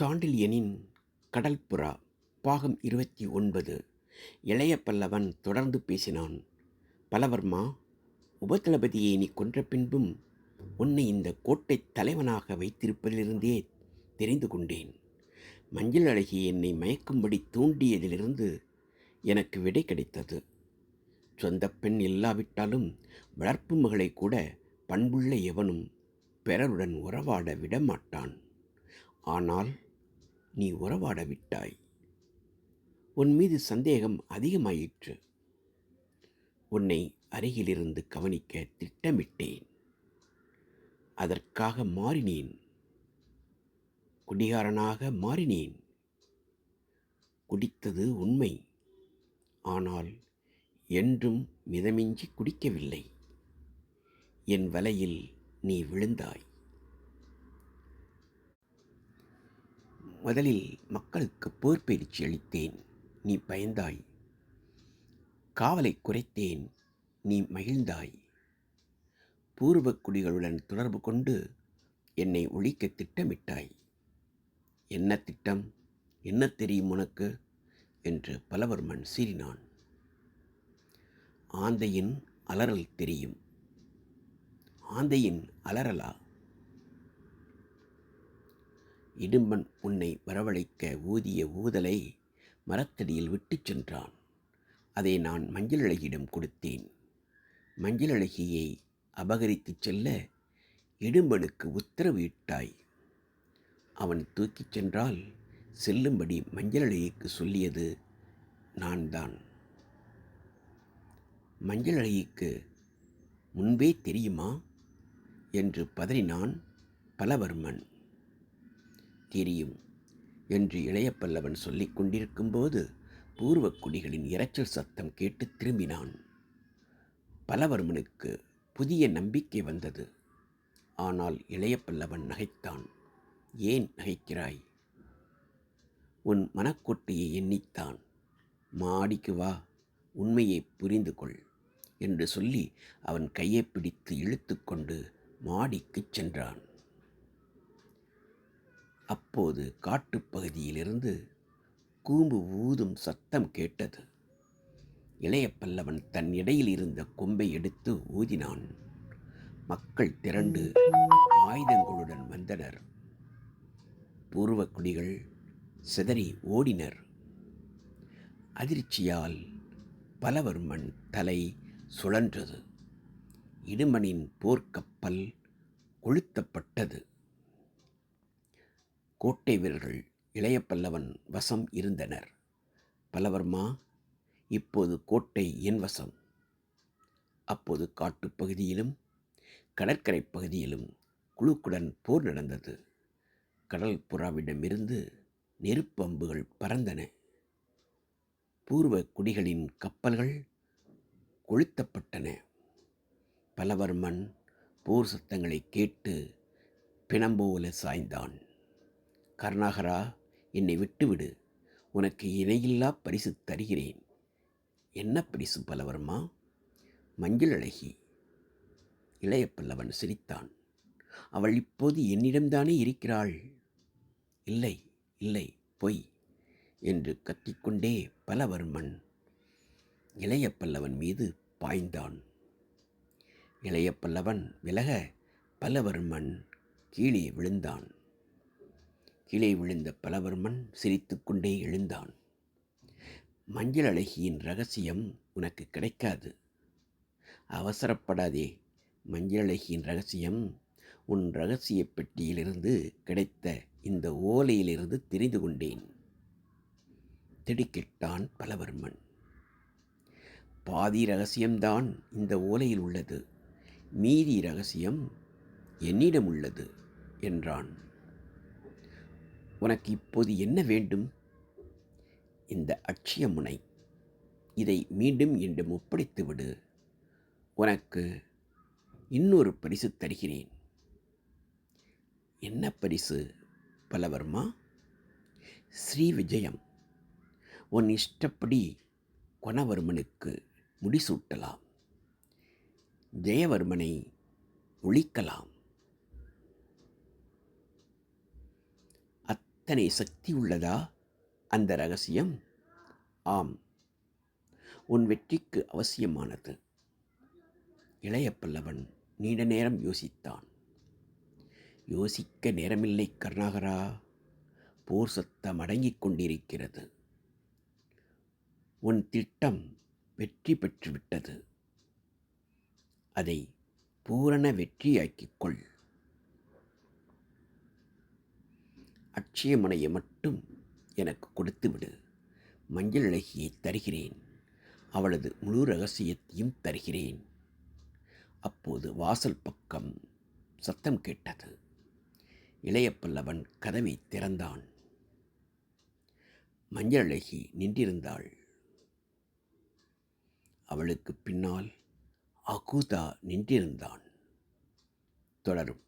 சாண்டில்யனின் கடல்புறா பாகம் இருபத்தி ஒன்பது. இளைய பல்லவன் தொடர்ந்து பேசினான் பலவர்மா உபதளபதியை நீ கொன்ற பின்பும் உன்னை இந்த கோட்டை தலைவனாக வைத்திருப்பதிலிருந்தே தெரிந்து கொண்டேன். மஞ்சள் அழகி என்னை மயக்கும்படி தூண்டியதிலிருந்து எனக்கு விடை கிடைத்தது. சொந்த பெண் இல்லாவிட்டாலும் வளர்ப்பு மகளை கூட பண்புள்ள எவனும் பிறருடன் உறவாட விடமாட்டான். ஆனால் நீ உறவாட விட்டாய் உன் மீது சந்தேகம் அதிகமாயிற்று. உன்னை அருகிலிருந்து கவனிக்க திட்டமிட்டேன். அதற்காக மாறினேன். குடிகாரனாக மாறினேன். குடித்தது உண்மை. ஆனால் என்றும் மிதமிஞ்சி குடிக்கவில்லை. என் வலையில் நீ விழுந்தாய். முதலில் மக்களுக்கு போர் பயிற்சி அளித்தேன் நீ பயந்தாய். காவலை குறைத்தேன் நீ மகிழ்ந்தாய். பூர்வ குடிகளுடன் தொடர்பு கொண்டு என்னை ஒழிக்க திட்டமிட்டாய். என்ன திட்டம் என்ன தெரியும் உனக்கு? என்று பலவர்மன் சீறினான். ஆந்தையின் அலறல் தெரியும். ஆந்தையின் அலறலா? இடும்பன் உன்னை வரவழைக்க ஊதிய ஊதலை மரத்தடியில் விட்டுச் சென்றான். அதை நான் மஞ்சள் அழகியிடம் கொடுத்தேன். மஞ்சள் அழகியை அபகரித்துச் செல்ல இடும்பனுக்கு உத்தரவிட்டாய் அவன் தூக்கிச் சென்றால் செல்லும்படி மஞ்சள் அழகிக்கு சொல்லியது நான் தான் மஞ்சள் அழகிக்கு முன்பே தெரியுமா? என்று பதறினான் பலவர்மன். தெரியும் என்று இளைய பல்லவன் சொல்லிக் கொண்டிருக்கும்போது பூர்வக்குடிகளின் இரைச்சல் சத்தம் கேட்டு திரும்பினான். பலவர்மனுக்கு புதிய நம்பிக்கை வந்தது. ஆனால் இளைய பல்லவன் நகைத்தான். ஏன் நகைக்கிறாய்? உன் மனக்கோட்டையை எண்ணித்தான். மாடிக்கு வா உண்மையை புரிந்து கொள் என்று சொல்லி அவன் கையை பிடித்து இழுத்துக்கொண்டு மாடிக்குச் சென்றான். அப்போது காட்டுப்பகுதியிலிருந்து கூம்பு ஊதும் சத்தம் கேட்டது. இளைய பல்லவன் தன் இடையில் இருந்த கொம்பை எடுத்து ஊதினான். மக்கள் திரண்டு ஆயுதங்களுடன் வந்தனர். பூர்வக்குடிகள் சிதறி ஓடினர். அதிர்ச்சியால் பலவர்மன் தலை சுழன்றது. இடுமனின் போர்க்கப்பல் கொளுத்தப்பட்டது. கோட்டை வீரர்கள் இளைய பல்லவன் வசம் இருந்தனர். பல்லவர்மா இப்போது கோட்டை என் வசம். அப்போது காட்டுப்பகுதியிலும் கடற்கரை பகுதியிலும் குழுக்குடன் போர் நடந்தது. கடல் புறாவிடமிருந்து நெருப்பம்புகள் பறந்தன. பூர்வ குடிகளின் கப்பல்கள் கொளுத்தப்பட்டன. பலவர்மன் போர் சத்தங்களை கேட்டு பிணம்போல சாய்ந்தான். கருணாகரா என்னை விட்டுவிடு. உனக்கு இணையில்லா பரிசு தருகிறேன். என்ன பரிசு பலவர்மா? மஞ்சள் அழகி. இளைய பல்லவன் சிரித்தான். அவள் இப்போது என்னிடம்தானே இருக்கிறாள்? இல்லை இல்லை பொய் என்று கத்திக்கொண்டே பலவர்மன் இளைய பல்லவன் மீது பாய்ந்தான். இளைய பல்லவன் விலக பலவர்மன் கீழே விழுந்தான். கீழே விழுந்த பலவர்மன் சிரித்துக்கொண்டே எழுந்தான். மஞ்சள் அழகியின் ரகசியம் உனக்கு கிடைக்காது. அவசரப்படாதே. மஞ்சள் அழகியின் ரகசியம் உன் ரகசிய பெட்டியிலிருந்து கிடைத்த இந்த ஓலையிலிருந்து தெரிந்து கொண்டேன். திடுக்கிட்டான் பலவர்மன். பாதி ரகசியம்தான் இந்த ஓலையில் உள்ளது. மீதி ரகசியம் என்னிடம் உள்ளது என்றான். உனக்கு இப்போது என்ன வேண்டும்? இந்த அட்சய முனை இதை மீண்டும் என்னிடம் ஒப்படைத்து விடு. உனக்கு இன்னொரு பரிசு தருகிறேன். என்ன பரிசு பலவர்மா? ஸ்ரீ விஜயம். உன் இஷ்டப்படி கொணவர்மனுக்கு முடிசூட்டலாம். ஜெயவர்மனை ஒழிக்கலாம். அத்தனை சக்தி உள்ளதா? அந்த ரகசியம். ஆம். உன் வெற்றிக்கு அவசியமானது. இளைய பல்லவன் நீண்ட நேரம் யோசித்தான். யோசிக்க நேரமில்லை கருணாகரா. போர் சத்தம் அடங்கிக் கொண்டிருக்கிறது. உன் திட்டம் வெற்றி பெற்றுவிட்டது. அதை பூரண வெற்றியாக்கிக் கொள் அட்சயமனையை மட்டும் எனக்கு கொடுத்து விடு மஞ்சள் அழகியை தருகிறேன். அவளது முழு ரகசியத்தையும் தருகிறேன். அப்போது வாசல் பக்கம் சத்தம் கேட்டது. இளைய பல்லவன் கதவை திறந்தான். மஞ்சள் அழகி நின்றிருந்தாள். அவளுக்கு பின்னால் அகுதா நின்றிருந்தான். தொடரும்.